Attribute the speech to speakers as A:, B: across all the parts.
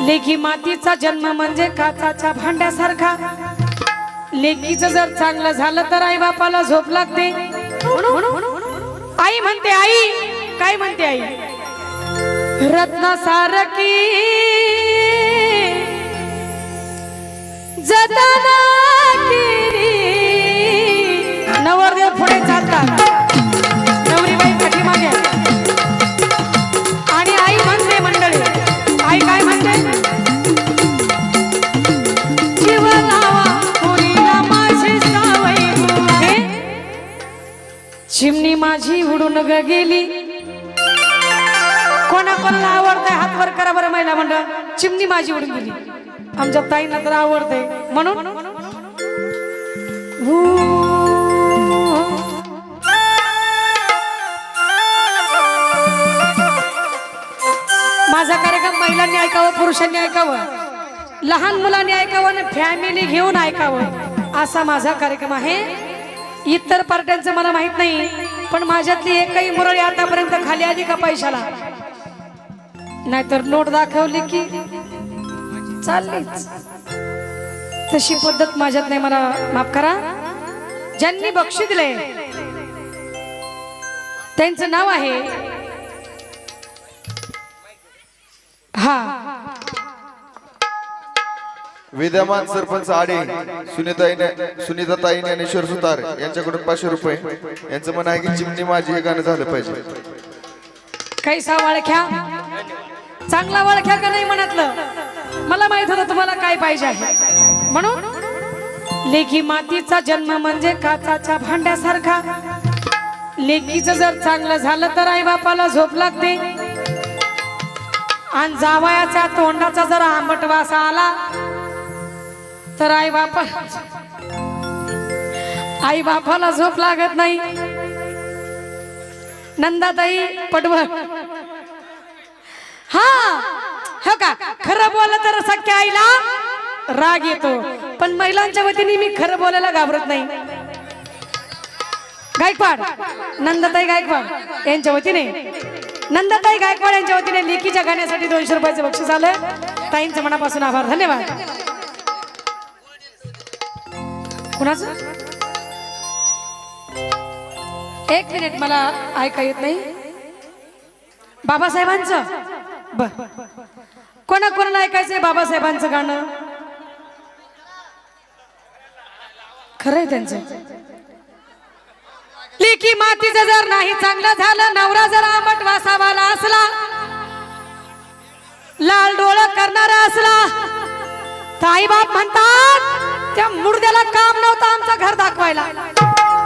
A: लेखी मातीचा जन्म म्हणजे काचाच्या भांड्यासारखा. लेकीचं जर चांगलं झालं तर आई बापाला झोप लागते. आई म्हणते आई काय म्हणते आई? रत्न सारखी. जतना माझी ग गेली. कोणा कोणाला आवडतंय हात वर करा बरं महिला मंडळ. चिमणी माझी उडून गेली. आमच्या ताईंना तर आवडते म्हणून? माझा कार्यक्रम महिलांनी ऐकावं पुरुषांनी ऐकावं. लहान मुलांनी ऐकावं आणि फॅमिली घेऊन ऐकावं. असा माझा कार्यक्रम आहे. इतर पार्ट्यांचं मला माहीत नाही. पण माझ्यातली एकही मुरळी आतापर्यंत खाली आली का पैशाला? नाहीतर नोट दाखवली की चाललीच. तशी पद्धत माझ्यात नाही मला माफ करा. ज्यांनी बक्षी दिले त्यांचं नाव आहे हा.
B: विद्यमान सरपंच आडे सुनीताईने सुनीताताई ज्ञानेश्वर सुतार यांच्याकडून पाचशे रुपये. यांचं म्हण आहे की चिमणी माझी हे गाणं झालं पाहिजे.
A: कैसा वळख्या चांगला वळख्या का नाही म्हणतलं मला माहीत होतं तुम्हाला काय पाहिजे आहे. म्हणून लेखी मातीचा जन्म म्हणजे काचाच्या भांड्यासारखा. लेकीचं जर चांगलं झालं तर आई बापाला झोप लागते. आणि जावयाच्या तोंडाचा जर आंबट वास आला तर आई बापा आई बापाला झोप लागत नाही. नंदाताई पटवळ. हा हो का? खरं बोललं तर सख्या आईला राग येतो. पण महिलांच्या वतीने मी खरं बोलायला घाबरत नाही. गायकवाड नंदाताई गायकवाड यांच्या वतीने. नंदाताई गायकवाड यांच्या वतीने लेकीच्या गाण्यासाठी दोनशे रुपयाचं बक्षीस आलं. ताईंचं मनापासून आभार. धन्यवाद. कुणाचं? एक मिनिट मला ऐका येत नाही. बाबासाहेबांचं? बर. कोणा कोणाला ऐकायचंय बाबासाहेबांचं गाणं? खरंय त्यांचं. लेकी मातीचं जर नाही चांगलं झालं नवरा जर आंबट वासावाला असला लाल डोळ करणारा असला ताई बाप म्हणतात त्या मुर्द्याला काम नव्हतं आमचं घर दाखवायला.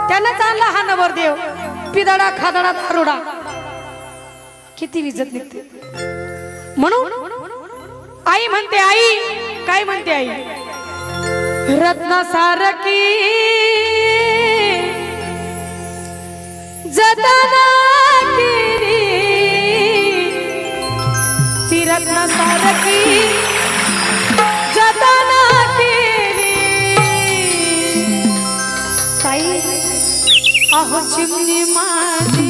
A: त्यानं चालला हा नवरदेव पिदडा खादडा दारुडा. किती विजत निघते. म्हणून आई म्हणते आई काय म्हणते आई? रत्न सारखी जतना ती रत्न सारखी अहो चिमणी माझी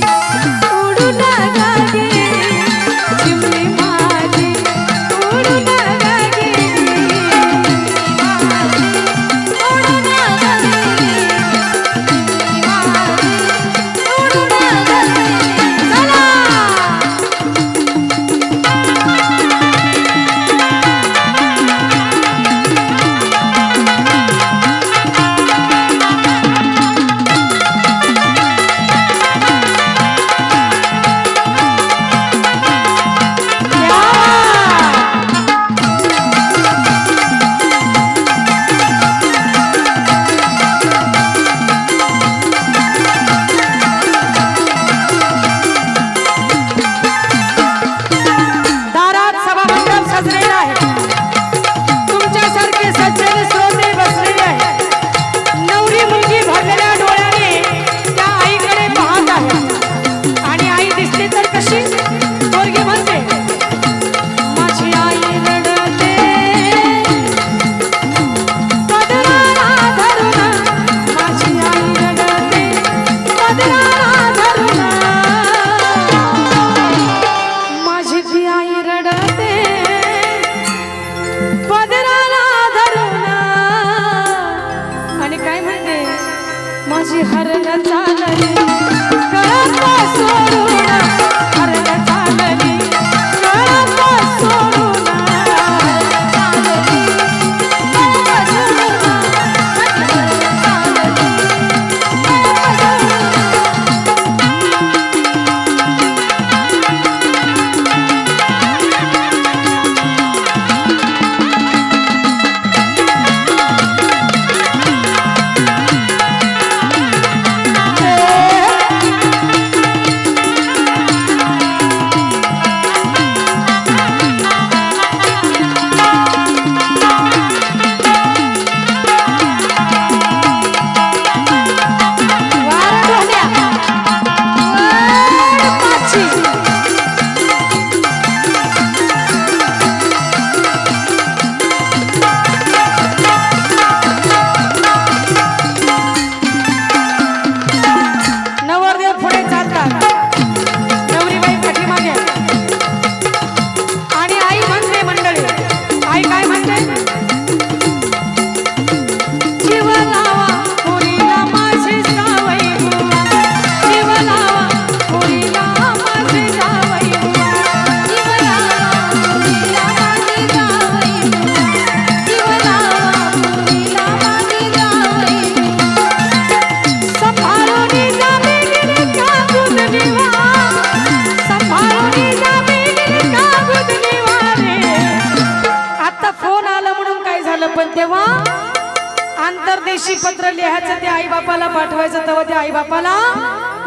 A: आंतरदेशी पत्र लिहायचं ते आई बापाला पाठवायचं तेव्हा त्या आई बापाला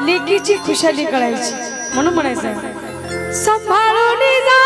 A: लेकीची खुशाली कळायची. म्हणून म्हणायचं सांभाळून जा